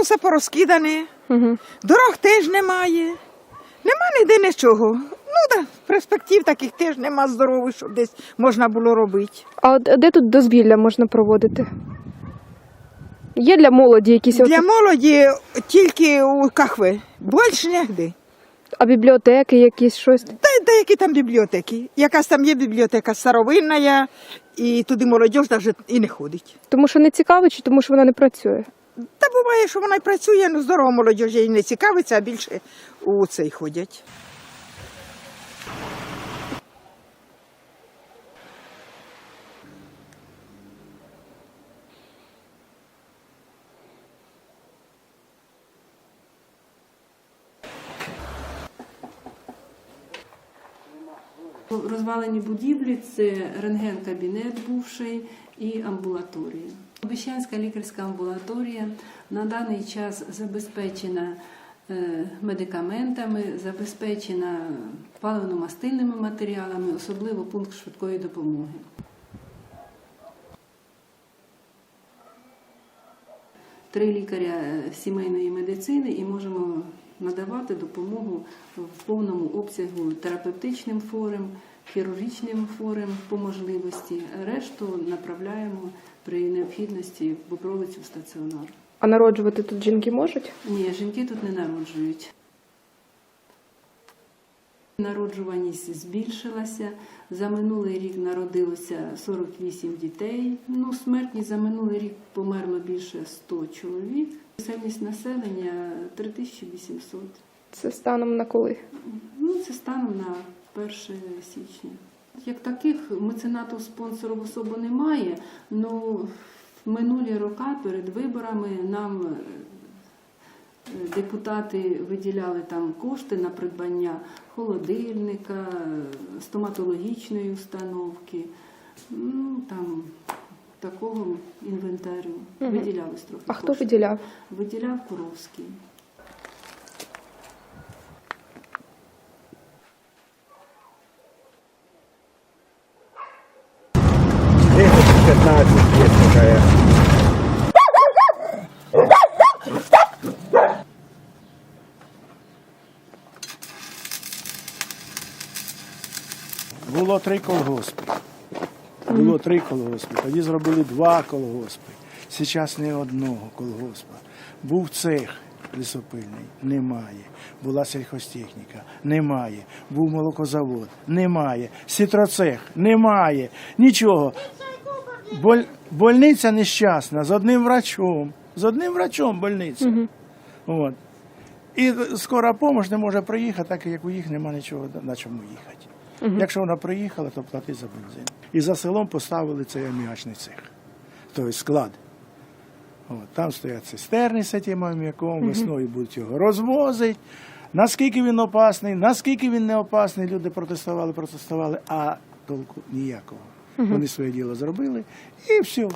усе порозкидане, Угу. дорог теж немає. Нема ніде нічого. Ну да, перспектив таких теж нема здорових, щоб десь можна було робити. А де тут дозвілля можна проводити? Є для молоді якісь Для молоді тільки у кахви, більше нігде. а бібліотеки, якісь щось. Та деякі там бібліотеки. Якась там є бібліотека старовинна, і туди молодь навіть і не ходить. Тому що не цікаво, чи тому що вона не працює? Та буває, що вона й працює, ну молодь їй не цікавиться, а більше у цей ходять. Розвалені будівлі це рентген-кабінет бувший і амбулаторія. Обіщанська лікарська амбулаторія на даний час забезпечена е, медикаментами, забезпечена паливно-мастильними матеріалами, особливо пункт швидкої допомоги. Три лікаря е, сімейної медицини і можемо надавати допомогу в повному обсягу терапевтичним форам, хірургічним форам по можливості. Решту направляємо при необхідності в Бобровицю в стаціонар. А народжувати тут жінки можуть? Ні, жінки тут не народжують. Народжуваність збільшилася. За минулий рік народилося 48 дітей. Ну, смертність за минулий рік померло більше 100 чоловік. Чисельність населення 3800. Це станом на коли? Ну, це станом на 1 січня. Як таких меценатів спонсорів особо немає, ну в минулі роки перед виборами нам е, депутати виділяли там кошти на придбання холодильника, стоматологічної установки, ну там такого інвентарю. Мгм. Виділялись трохи. А хто виділяв? Виділяв Куровський. 15 есть такая. Було три колгоспи. Було три колгоспи. Тоді зробили два колгоспи. Зараз не одного колгоспа. Був цех лісопильний, немає. Була сільхозтехніка, немає. Був молокозавод, немає. Сітроцех, немає. Нічого. Боль... Больниця нещасна з одним врачом. З одним врачом больниця. От. І скора допомога не може приїхати, так як у їх нема нічого на чому їхати. Якщо вона приїхала, то плати за бензин. І за селом поставили цей аміачний цех, тобто склад. От, там стоять цистерни з цим аміаком, весною будуть його розвозити. Наскільки він опасний, наскільки він не опасний, люди протестували, протестували, а толку ніякого. Вони своє діло зробили і все.